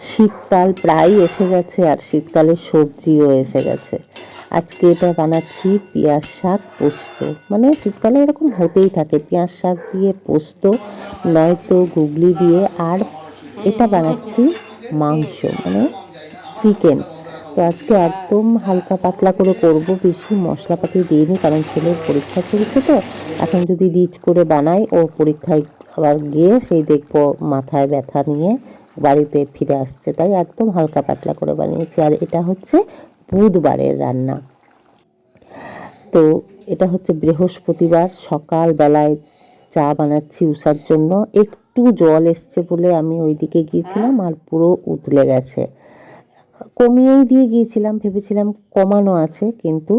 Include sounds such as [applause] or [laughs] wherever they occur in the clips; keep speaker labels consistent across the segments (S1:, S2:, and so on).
S1: শীতকাল প্রায় এসে গেছে আর শীতকালের সবজিও এসে গেছে। আজকে এটা বানাচ্ছি পেঁয়াজ শাক, পোস্ত। মানে শীতকালে এরকম হতেই থাকে, পেঁয়াজ শাক দিয়ে পোস্ত, নয়তো গুগলি দিয়ে, আর এটা বানাচ্ছি মাংস মানে চিকেন। তো আজকে একদম হালকা পাতলা করে করব, বেশি মশলাপাতি দিইনি, কারণ ছেলের পরীক্ষা চলছে তো। এখন যদি রিচ করে বানাই ও পরীক্ষায় আবার গিয়ে সেই দেখব মাথায় ব্যথা নিয়ে বাড়িতে ফিরে আসছে, তাই একদম হালকা পাতলা করে বানিয়েছি। আর এটা হচ্ছে বুধবারের রান্না। তো এটা হচ্ছে বৃহস্পতিবার সকাল বেলায় চা বানাচ্ছি উষার জন্য। একটু জল এসছে বলে আমি ওইদিকে গিয়েছিলাম আর পুরো উতলে গেছে। কমিয়েই দিয়ে গিয়েছিলাম, ভেবেছিলাম কমানো আছে, কিন্তু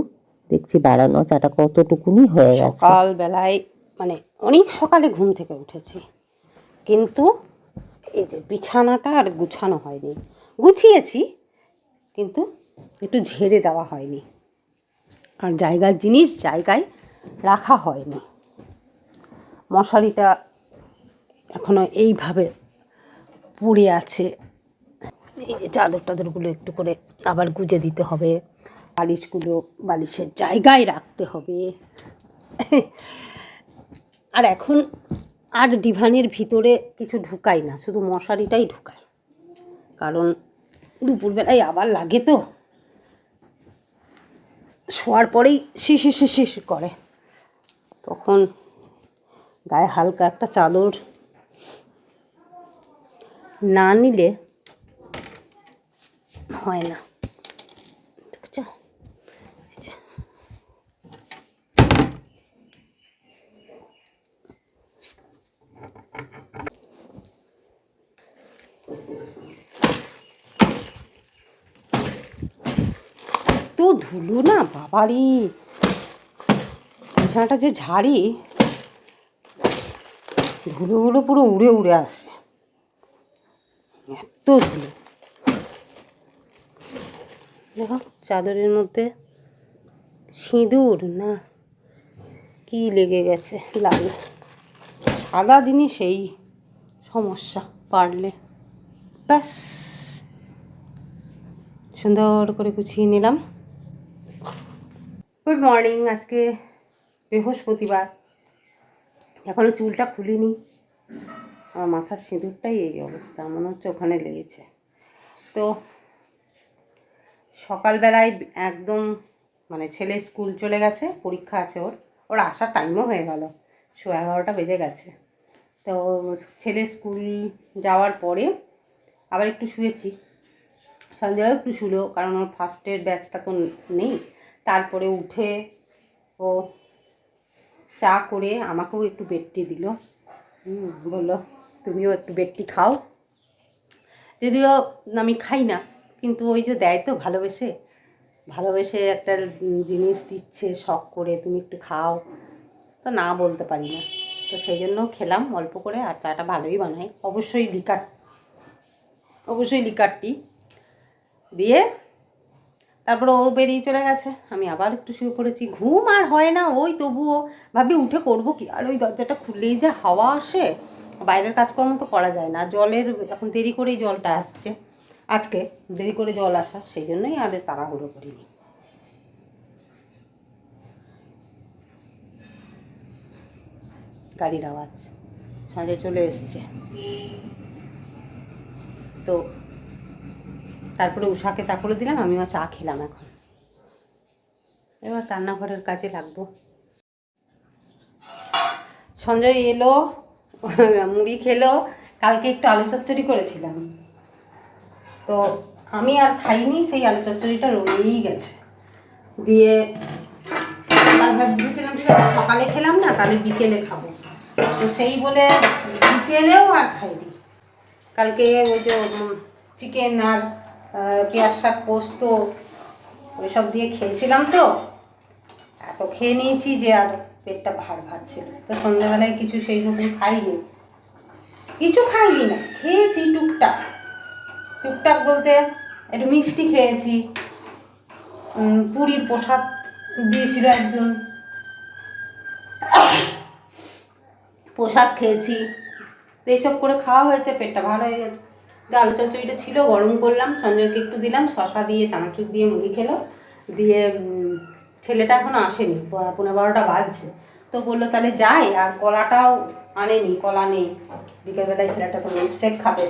S1: দেখছি বাড়ানো চাটা কতটুকুনি হয়ে গেছে।
S2: সকালবেলায় মানে অনেক সকালে ঘুম থেকে উঠেছি। কিন্তু এই যে বিছানাটা আর গুছানো হয়নি। গুছিয়েছি, কিন্তু একটু ঝেড়ে দেওয়া হয়নি। আর জায়গার জিনিস জায়গায় রাখা হয়নি। মশারিটা এখনও এইভাবে পড়ে আছে। এই যে চাদর টাদরগুলো একটু করে আবার গুজে দিতে হবে। বালিশগুলো বালিশের জায়গায় রাখতে হবে। আর এখন আর ডিভানের ভিতরে কিছু ঢুকাই না, শুধু মশারিটাই ঢুকাই। কারণ দুপুরবেলায় আবার লাগে তো। শোয়ার পরেই শিশি শিশি করে। তখন গায়ে হালকা একটা চাদর না নিলে হয় না দেখছ তো ধুলো না, বাবারি। বিছানাটা যে ঝাড়ি, ধুলোগুলো পুরো উড়ে উড়ে আসে এত ধুলো। দেখো চাদরের মধ্যে সিঁদুর না, কি লেগে গেছে লাল। সাদা জিনিস এই সমস্যা পারলে, ব্যাস। সুন্দর করে গুছিয়ে নিলাম। গুড মর্নিং আজকে বৃহস্পতিবার। এখনও চুলটা খুলিনি আমার মাথার সিঁদুরটাই এই অবস্থা, মনে হচ্ছে ওখানে লেগেছে। তো সকালবেলায় একদম মানে ছেলে স্কুল চলে গেছে, পরীক্ষা আছে ওর। ওর আসার টাইমও হয়ে গেল। শো এগারোটা বেজে গেছে। তো ছেলে স্কুল যাওয়ার পরে আবার একটু শুয়েছি। সঞ্জয়ও একটু শুলো, কারণ ওর ফার্স্টের ব্যাচটা তো নেই। তারপরে উঠে ও চা করে আমাকেও একটু বেডটি দিল। বলল, তুমিও একটু বেডটি খাও। যদিও আমি খাই না, কিন্তু ওই যে দেয় তো ভালোবেসে ভালোবেসে একটা জিনিস দিচ্ছে, শখ করে, তুমি একটু খাও। তো না বলতে পারি না। তো সেই জন্য খেলাম অল্প করে, আর চাটা ভালোই বানাই। অবশ্যই লিকার, অবশ্যই লিকারটি দিয়ে তারপর ও বেরিয়ে চলে গেছে। আমি আবার একটু শুয়ে পড়েছি। ঘুম আর হয় না, ওই তবুও ভাবি উঠে করব কি? আর ওই দরজাটা খুললেই যে হাওয়া আসে, বাইরের কাজকর্ম তো করা যায় না। জলের এখন দেরি করেই জলটা আসছে। আজকে দেরি করে জল আসা, সেই জন্যই আর তাড়াহুড়ো করিনি। গাড়ির আওয়াজ। সঞ্জয় চলে এসছে। তো তারপরে উষাকে চা করে দিলাম, আমিও চা খেলাম এখন। এবার রান্নাঘরের কাজে লাগবো। সঞ্জয় এলো, মুড়ি খেলো, কালকে একটু আলু চচ্চড়ি করেছিলাম। তো আমি আর খাইনি, সেই আলু চচ্চড়িটা রয়েই গেছে। দিয়ে ভেবেছিলাম সকালে খেলাম না, তাহলে বিকেলে খাব। তো সেই বলে বিকেলেও আর খাইনি। কালকে ওই যে চিকেন আর পেঁয়াজ শাক, পোস্ত, ওইসব দিয়ে খেয়েছিলাম তো। এত খেয়ে নিয়েছি যে আর পেটটা ভার ভার ছিল। তো সন্ধ্যাবেলায় কিছু সেই রকম খাইনি। কিছু খাইনি না, খেয়েছি টুকটাক। টুকটাক বলতে একটু মিষ্টি খেয়েছি। পুরীর প্রসাদ দিয়েছিল একজন। প্রসাদ খেয়েছি। এইসব করে খাওয়া হয়েছে, পেটটা ভালো হয়ে গেছে। তো আলু চচ্চড়িটা ছিল, গরম করলাম, সঞ্জয়কে একটু দিলাম, শশা দিয়ে, চানাচুর দিয়ে মুড়ি খেলো। দিয়ে ছেলেটা এখনও আসেনি পনেরো বারোটা বাজছে। তো বলল, তাহলে যাই, আর কলাটাও আনেনি, কলা নেই। বিকেলবেলায় ছেলেটা তো মিল্কশেক খাবে।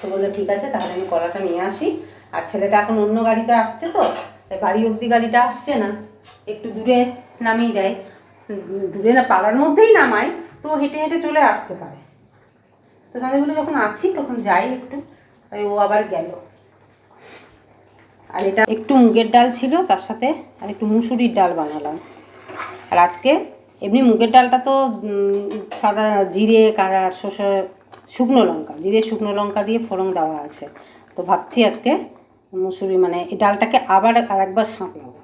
S2: তো বলল, ঠিক আছে, তাহলে আমি কলাটা নিয়ে আসি। আর ছেলেটা এখন অন্য গাড়িতে আসছে তো, তাই বাড়ি অবধি গাড়িটা আসছে না, একটু দূরে নামিয়ে দেয়। দূরে না, পাড়ার মধ্যেই নামায়, তো হেঁটে হেঁটে চলে আসতে পারে। তো বলে যখন আছি, তখন যাই একটু। ও আবার গেল। আর এটা একটু মুগের ডাল ছিল, তার সাথে আর একটু মুসুরির ডাল বানালাম। আর আজকে এমনি মুগের ডালটা তো সাদা জিরে, কাঁচা শসা, শুকনো লঙ্কা, জিরে, শুকনো লঙ্কা দিয়ে ফোড়ন দেওয়া আছে। তো ভাবছি আজকে মুসুরি মানে এই ডালটাকে আবার আরেকবার সাঁতলাবো।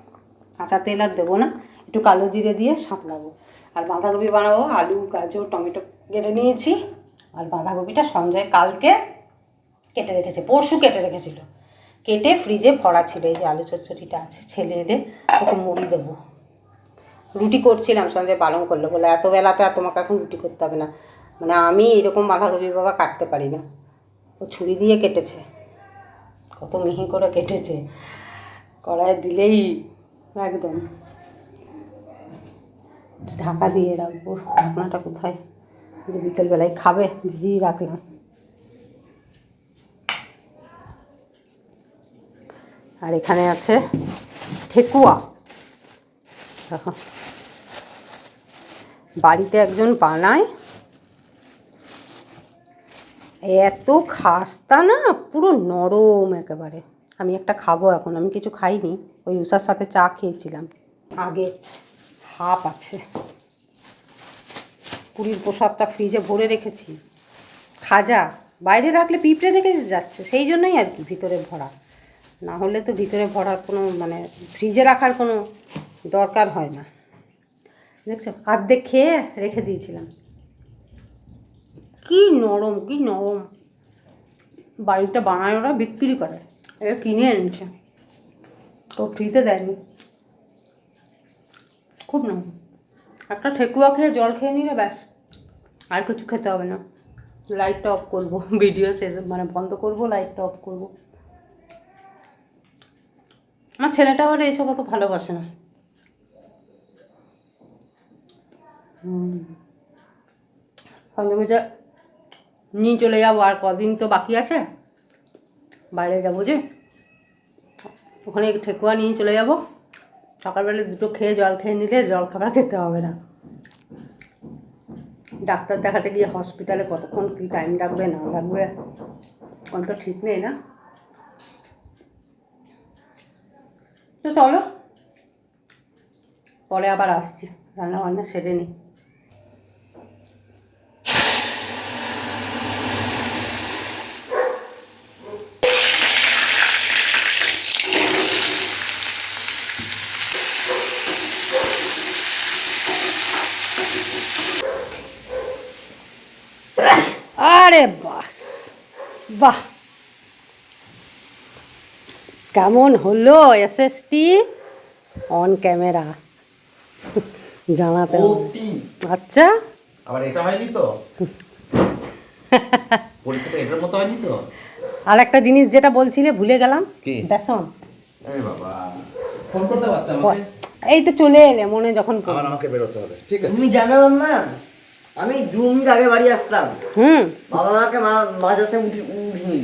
S2: কাঁচা তেল আর দেবো না, একটু কালো জিরে দিয়ে সাঁতলাবো। আর বাঁধাকপি বানাবো, আলু, গাজর, টমেটো কেটে নিয়েছি। আর বাঁধাকপিটা সঞ্জয় কালকে কেটে রেখেছে, পরশু কেটে রেখেছিল। কেটে ফ্রিজে ভরা ছিল, এই যে আলু চচ্চড়িটা আছে, ছেলে এলে ওকে মুড়ি দেবো। রুটি করছিলাম, সঞ্জয় পালন করল, বলে এত বেলাতে আর তোমাকে এখন রুটি করতে হবে না। মানে আমি এরকম বাঁধাকপি বাবা কাটতে পারি না। ও ছুরি দিয়ে কেটেছে। কত মিহি করে কেটেছে। কড়াইয়ে দিলেই একদম। ঢাকা দিয়ে রাখব। ঢাকনাটা কোথায়? যে বিকেলবেলায় খাবে, ভিজিয়ে রাখলাম। আর এখানে আছে ঠেকুয়া। বাড়িতে একজন বানায়। এত খাস্তা না, পুরো নরম একেবারে। আমি একটা খাব এখন, আমি কিছু খাইনি, ওই উষার সাথে চা খেয়েছিলাম। আগে হাফ আছে। পুরীর প্রসাদটা ফ্রিজে ভরে রেখেছি। খাজা, বাইরে রাখলে পিঁপড়ে রেখে যাচ্ছে, সেই জন্যই আর কি ভিতরে ভরা। না হলে তো ভিতরে ভরার কোনো মানে ফ্রিজে রাখার কোনো দরকার হয় না। দেখছ, আর্ধেক খেয়ে রেখে দিয়েছিলাম। কি নরম কি নরম। বাড়িটা বানায় ওরা, বিক্রি করে। এটা কিনে এনেছে। তো ফ্রিতে দেয়নি। খুব নরম। একটা ঠেকুয়া খেয়ে জল খেয়ে নিলে ব্যাস। আর কিছু খেতে হবে না। লাইটটা অফ করব। [laughs] ভিডিও শেষ মানে বন্ধ করব লাইটটা অফ করব। আমার ছেলেটা আবার এইসব অত ভালোবাসে না। মেজে নিয়ে চলে যাব। আর কদিন তো বাকি আছে। বাইরে যাব যে। ওখানে ঠেকুয়া নিয়ে চলে যাব। সকালবেলা দুটো খেয়ে জল খেয়ে নিলে জল খাবার খেতে হবে না। ডাক্তার দেখাতে গিয়ে হসপিটালে কতক্ষণ কী টাইম লাগবে না লাগবে কোন তো ঠিক নেই না। তো চলো। পরে আবার আসছি। রান্না বান্না সেরে নিই আরে বাস বাহ। কেমন হলো এসএসটি অন ক্যামেরা জানাতে আচ্ছা।
S3: আবার এটা হয়নি তো? [laughs] এটার মতো হয়নি তো?
S2: আর একটা জিনিস যেটা বলছিলে ভুলে গেলাম।
S3: কি?
S2: বেসন।
S3: বাবা। ফোন করতে পারতাম আমাকে?
S2: এই তো চলে এলে মনে যখন।
S3: আবার আমাকে বেরোতে হবে। ঠিক আছে।
S4: তুমি জানো না? আমি দু মিনিট আগে বাড়ি আসতাম।
S2: হুম।
S4: বাবা মাকে মা মাঝ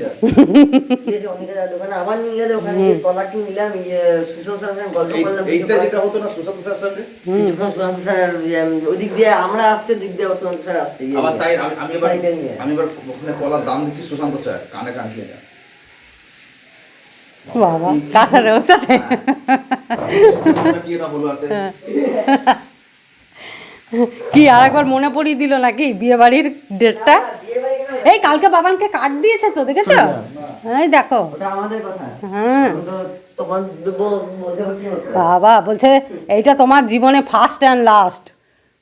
S4: [laughs] আবার নিয়ে গেলে ওখানে কলা নিলাম ইয়ে সুশান্ত স্যারের গল্প করলাম
S3: এইটা যেটা হতো না সুশান্ত স্যারের সঙ্গে?
S4: সুশান্ত স্যার ইয়ে, ওদিক দিয়ে আমরা আসছে দিক দিয়ে সুশান্ত স্যার আসছে
S3: আবার তাই আমি আমি এবার আমি এবার ওখানে কলার দাম দিচ্ছি সুশান্ত স্যার কানে কান দিয়ে
S2: বাবা কাঁঠালে ওর সাথে
S3: কি আর
S2: একবার মনে পড়িয়ে দিল নাকি বিয়ে বাড়ির ডেটটা?
S4: বিয়ে বাড়ি কেন?
S2: এই কালকে বাবানকে কার্ড দিয়েছে তো দেখেছ? এই দেখো।
S4: ওটা আমাদের কথা।
S2: হ্যাঁ? বাবা বলছে এইটা তোমার জীবনে ফার্স্ট অ্যান্ড লাস্ট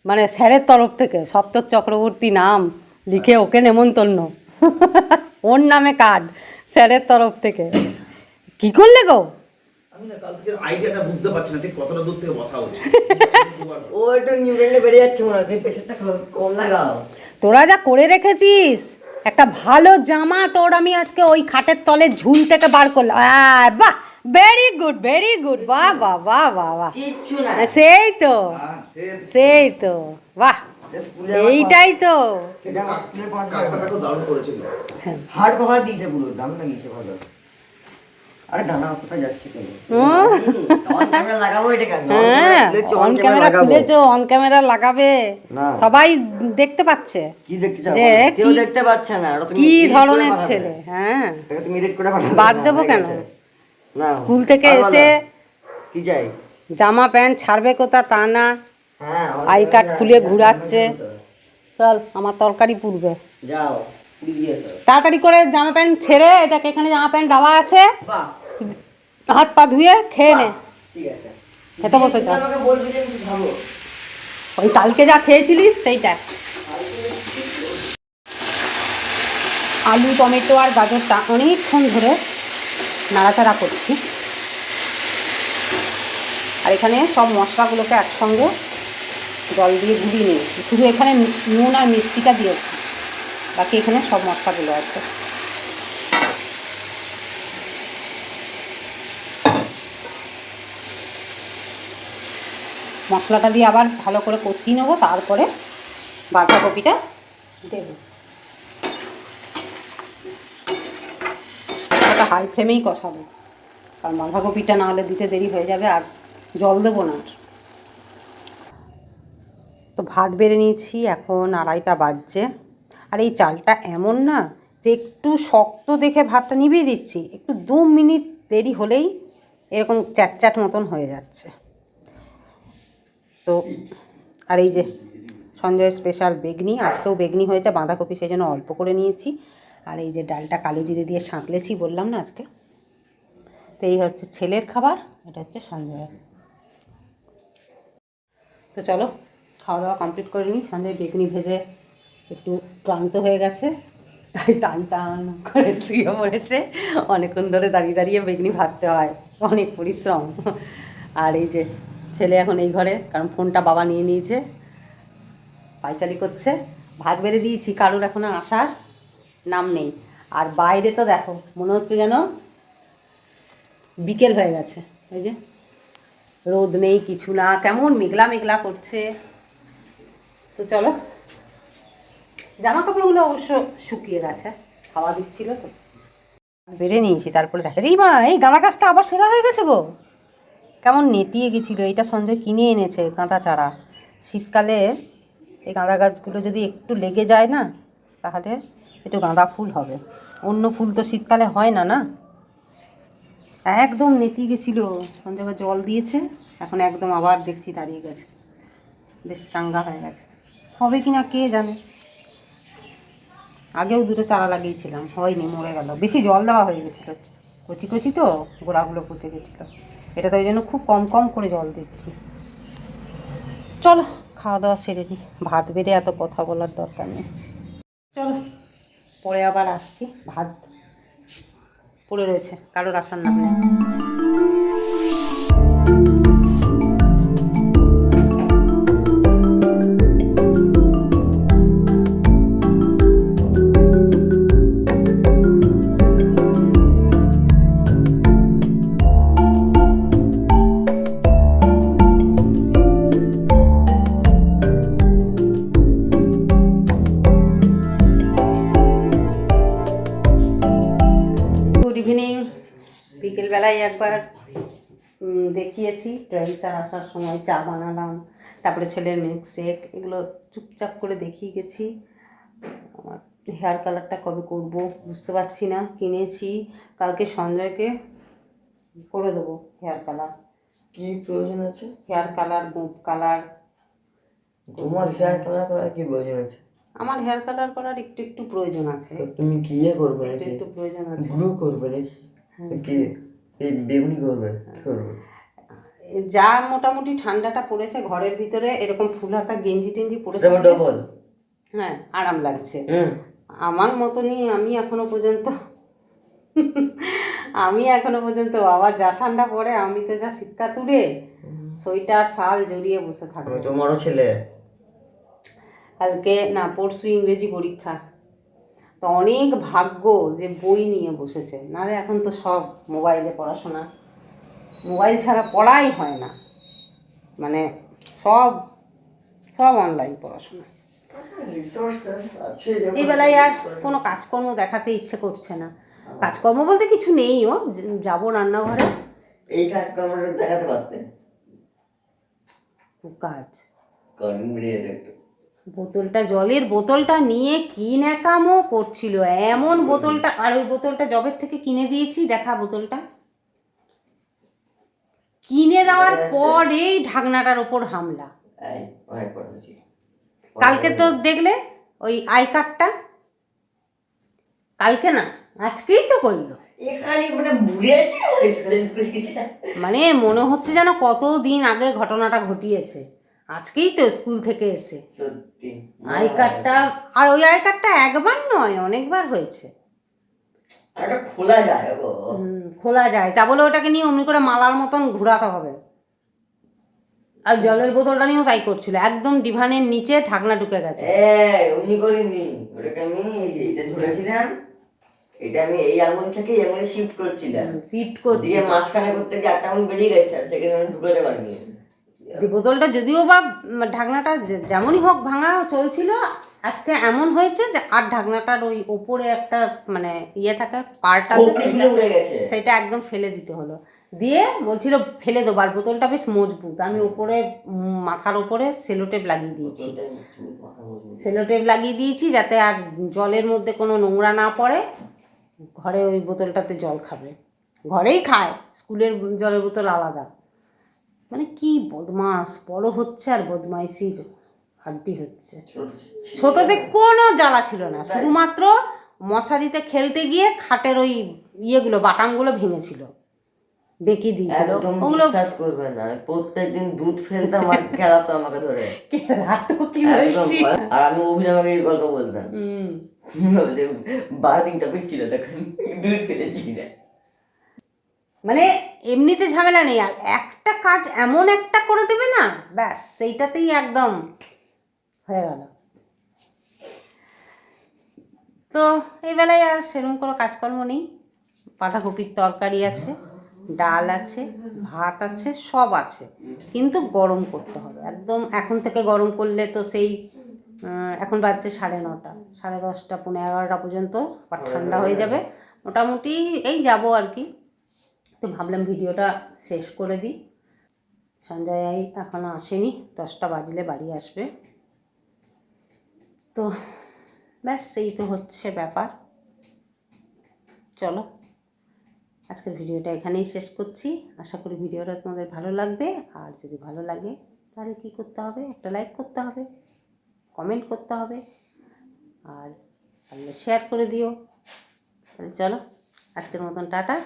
S2: মানে স্যারের তরফ থেকে সপ্তক চক্রবর্তী নাম লিখে ওকে নেমন্তন্ন। ওর নামে কার্ড স্যারের তরফ থেকে। কি করলে গো?
S3: আমি না কাল থেকে আইডিয়াটা বুঝতে পারছি না ঠিক কতটা দূর থেকে বসা উচিত
S4: ও একটু নিউট্রেনে বেড়ে যাচ্ছে মনে হয়। প্রেশারটা কম লাগাও।
S2: তোরা যা করে রেখেছিস। একটা ভালো জামা তোর আমি আজকে ওই খাটের তলে ঝুল থেকে বার করলাম। বাহ ভেরি গুড ভেরি গুড বাহ বাহ বাহ বাহ বাহ। সেই তো
S3: হ্যাঁ,
S2: সেই তো। বাহ। এইটাই তো।
S3: করেছিল।
S4: হার্ড কভার দিয়েছে পুরো দাম লাগিয়েছে ভালো। আরে গানা কোথায় যাচ্ছে কেন অন ক্যামেরা লাগাবো এটা কেন?
S2: অন ক্যামেরা খুলেছো অন ক্যামেরা লাগাবে। সবাই দেখতে পাচ্ছে।
S4: কি দেখতে চাও? কেউ দেখতে পাচ্ছে না
S2: কি ধরনের ছেলে? হ্যাঁ।
S4: তুমি এডিট করে পাঠাবে।
S2: বাদ দেবো কেন? স্কুল থেকে এসে
S4: কি চাই?
S2: জামা প্যান্ট ছাড়বে কোথা তা না।
S4: হ্যাঁ
S2: আই কার্ড খুলে ঘুরাচ্ছে। চল আমার তরকারি পুড়বে।
S4: যাও।
S2: তাড়াতাড়ি করে জামা প্যান্ট ছেড়ে এটাকে এখানে জামা প্যান্ট দেওয়া আছে। হাত পা ধুয়ে খেয়ে নে।
S4: ঠিক আছে।
S2: খেতে বসে যা ওই কালকে যা খেয়েছিলিস সেইটা। আলু টমেটো আর গাজরটা অনেকক্ষণ ধরে নাড়াচাড়া করছি। আর এখানে সব মশলাগুলোকে একসঙ্গে জল দিয়ে গুলিয়ে নিয়েছি। শুধু এখানে নুন আর মিষ্টিটা দিয়েছি। বাকি এখানে সব মশলাগুলো আছে। মশলাটা দিয়ে আবার ভালো করে কষিয়ে নেব, তারপরে বাঁধাকপিটা দেবো। ওটা হাই ফ্লেমেই কষাবো। কারণ বাঁধাকপিটা না হলে দিতে দেরি হয়ে যাবে আর জল দেবো না আর। তো ভাত বেড়ে নিয়েছি, এখন আড়াইটা বাজছে। আর এই চালটা এমন না যে একটু শক্ত দেখে ভাতটা নিভিয়ে দিচ্ছি। একটু দু মিনিট দেরি হলেই এরকম চ্যাটচ্যাট মতন হয়ে যাচ্ছে। তো, আর এই যে সঞ্জয়ের স্পেশাল বেগনি, আজকেও বেগনি হয়েছে, বাঁধাকপি সেই জন্য অল্প করে নিয়েছি। আর এই যে ডালটা কালো জিরে দিয়ে সাঁতলেছি বললাম না আজকে। তো এই হচ্ছে ছেলের খাবার, এটা হচ্ছে সঞ্জয়ের। তো চলো, খাওয়া দাওয়া কমপ্লিট করে নিই। সঞ্জয় বেগনি ভেজে একটু ক্লান্ত হয়ে গেছে, তাই টান টান করে শুয়ে পড়েছে। অনেকক্ষণ ধরে দাঁড়িয়ে দাঁড়িয়ে বেগনি ভাজতে হয়, অনেক পরিশ্রম। আর এই যে ছেলে এখন এই ঘরে, কারণ ফোনটা বাবা নিয়ে নিয়েছে পাইচারি করছে। ভাত বেড়ে দিয়েছি, কারোর এখনও আসার নাম নেই। আর বাইরে তো দেখো, মনে হচ্ছে যেন বিকেল হয়ে গেছে। এই যে রোদ নেই, কিছু না, কেমন মেঘলা মেঘলা করছে। তো চলো জামা কাপড়গুলো অবশ্য শুকিয়ে গেছে, হাওয়া দিচ্ছিল তো। বেড়ে নিয়েছি, তারপরে দেখা এই মা, এই গাঁদা গাছটা আবার সোজা হয়ে গেছে গো। কেমন নেতিয়ে গেছিল, এটা সঞ্জয় কিনে এনেছে, গাঁদা চারা। শীতকালে এই গাঁদা গাছগুলো যদি একটু লেগে যায় না, তাহলে একটু গাঁদা ফুল হবে। অন্য ফুল তো শীতকালে হয় না না? একদম নেতিয়ে গেছিল, সঞ্জয় জল দিয়েছে, এখন একদম আবার দেখছি দাঁড়িয়ে গেছে। বেশ চাঙ্গা হয়ে গেছে। হবে কি না কে জানে? আগেও দুটো চারা লাগিয়েছিলাম, হয়নি, মরে গেল। বেশি জল দেওয়া হয়ে গেছিল। কচি কচি তো, গোড়াগুলো পচে গেছিল। এটা তো ওই জন্য খুব কম কম করে জল দিচ্ছি। চলো, খাওয়া দাওয়া সেরে নিই ভাত বেড়ে এত কথা বলার দরকার নেই। চলো, পরে আবার আসছি। ভাত পড়ে রয়েছে, কারোর আসার নাম নেই। দেখিয়েছি ট্রেনচার আসার সময় চা বানালাম তারপরে ছেলের মিল্ক শেক এগুলো চুপচাপ করে দেখিয়ে গেছি। আমার হেয়ার কালারটা কবে করব বুঝতে পারছি না কিনেছি কালকে সঞ্জয়কে করে দেবো হেয়ার কালার
S4: কি প্রয়োজন আছে?
S2: হেয়ার কালার গুপ কালার
S4: তোমার হেয়ার কালার করার কি প্রয়োজন আছে?
S2: আমার হেয়ার কালার করার একটু একটু প্রয়োজন আছে।
S4: তুমি কি ইয়ে করবে
S2: একটু একটু প্রয়োজন আছে।
S4: ব্লু করবে নাকি? কি? এই বেগুনি করবে? করবে?
S2: যা মোটামুটি ঠান্ডাটা পড়েছে ঘরের ভিতরে এরকম ফুল হাতা গেঞ্জি টেঞ্জি
S4: ডবল।
S2: হ্যাঁ আরাম লাগছে। আমার মতনই আমি এখনও পর্যন্ত আমি এখনও পর্যন্ত আবার যা ঠান্ডা পড়ে আমি তো যা শীতকা তুলে সোয়েটার শাল জড়িয়ে বসে থাকব।
S4: তোমারও ছেলে।
S2: কালকে না পরশু ইংরেজি পরীক্ষা। তো অনেক ভাগ্য যে বই নিয়ে বসেছে। নাহলে এখন তো সব মোবাইলে পড়াশোনা। মোবাইল ছাড়া পড়াই হয় না। মানে সব সব অনলাইন পড়াশোনা। এই বেলায় আর কোনো কাজকর্ম দেখাতে ইচ্ছে করছে না। কাজকর্ম বলতে কিছু নেই ও যাব রান্নাঘরে।
S4: এই কাজকর্মটা দেখাতে পারতেন
S2: কাজ। বোতলটা জলের বোতলটা নিয়ে কি ন্যাকামো করছিল। এমন বোতলটা আর ওই বোতলটা জবের থেকে কিনে দিয়েছি দেখা বোতলটা। কিনে দেওয়ার পরেই ঢাকনাটার ওপর হামলা। কালকে তো দেখলে ওই আই কার্ডটা? কালকে না আজকেই তো করল।
S4: মানে
S2: মানে মনে হচ্ছে যেন কতদিন আগে ঘটনাটা ঘটিয়েছে। আজকেই তো স্কুল থেকে এসে। আই কার্ডটা আর ওই আই কার্ডটা একবার নয় অনেকবার হয়েছে।
S4: খোলা যায় গো।
S2: খোলা যায়। তা বলে ওটাকে নিয়ে অমনি করে মালার মতন ঘোরাতে হবে। আর জলের বোতলটা নিয়েও তাই করছিল। একদম ডিভানের নিচে ঢাকনা ঢুকে গেছে।
S4: এই অমনি করিনি ওটাকে আমি এটা ধরেছিলাম এটা আমি এই আঙুল থেকে এই আঙুলে শিফট করছিলাম।
S2: সিট করছে।
S4: দিয়ে মাঝখানে করতে গিয়ে একটা আঙুল বেরিয়ে গেছে আর সেখানে আমি ঢুকাতে পারিনি
S2: এই বোতলটা যদিও বা ঢাকনাটা যেমনই হোক ভাঙা চলছিল আজকে এমন হয়েছে যে আর ঢাকনাটার ওই ওপরে একটা মানে ইয়ে থাকে পার্ট সেটা একদম ফেলে দিতে হলো। দিয়ে বলছিল ফেলে দেবো আর বোতলটা বেশ মজবুত। আমি ওপরে মাথার উপরে সেলোটেপ লাগিয়ে দিয়েছি। সেলোটেপ লাগিয়ে দিয়েছি যাতে আর জলের মধ্যে কোনো নোংরা না পড়ে। ঘরে ওই বোতলটাতে জল খাবে। ঘরেই খায় স্কুলের জলের বোতল আলাদা। মানে কি বদমাস বড় হচ্ছে আর বদমাইশির হাড্ডি হচ্ছে।
S4: ছোট
S2: ছোটতে কোনো জ্বালা ছিল না। শুধুমাত্র মশারিতে খেলতে গিয়ে খাটের ওই ইয়েগুলো বাটামগুলো ভেঙেছিল। বেঁকে দিয়েছিল। ওগুলো
S4: বিশ্বাস করবে না। প্রত্যেকদিন দুধ ফেলতাম আর [laughs] খেলাতো আমাকে ধরে। আর আমি অভিনবকে এই গল্প বলতাম।
S2: হুম।
S4: বারো টপিক ছিল তখন। দুধ ফেলেছি না
S2: মানে এমনিতে ঝামেলা নেই। আর একটা কাজ এমন একটা করে দেবে না ব্যাস সেইটাতেই একদম হয়ে গেল। তো এই বেলায় আর সেরকম কোনো কাজকর্ম নেই। বাঁধাকপির তরকারি আছে, ডাল আছে, ভাত আছে, সব আছে। কিন্তু গরম করতে হবে। একদম এখন থেকে গরম করলে তো সেই এখন বাজছে সাড়ে নটা। সাড়ে দশটা পনেরো এগারোটা পর্যন্ত আবার ঠান্ডা হয়ে যাবে। মোটামুটি এই যাব আর কি। তো ভাবলাম ভিডিওটা শেষ করে দিই। সঞ্জয় এখনও আসেনি। দশটা বাজলে বাড়ি আসবে। তো ব্যাস এই তো হচ্ছে ব্যাপার। চলো, আজকের ভিডিওটা এখানেই শেষ করছি। আশা করি ভিডিওটা তোমাদের ভালো লাগবে। আর যদি ভালো লাগে, তাহলে কী করতে হবে? একটা লাইক করতে হবে কমেন্ট করতে হবে, আর তাহলে শেয়ার করে দিও। তাহলে চলো, আজকের মতন টাটা।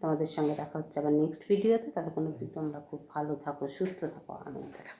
S2: তোমাদের সঙ্গে দেখা হচ্ছে আবার নেক্সট ভিডিওতে ততক্ষণ তোমরা খুব ভালো থাকো, সুস্থ থাকো, আনন্দে থাকো।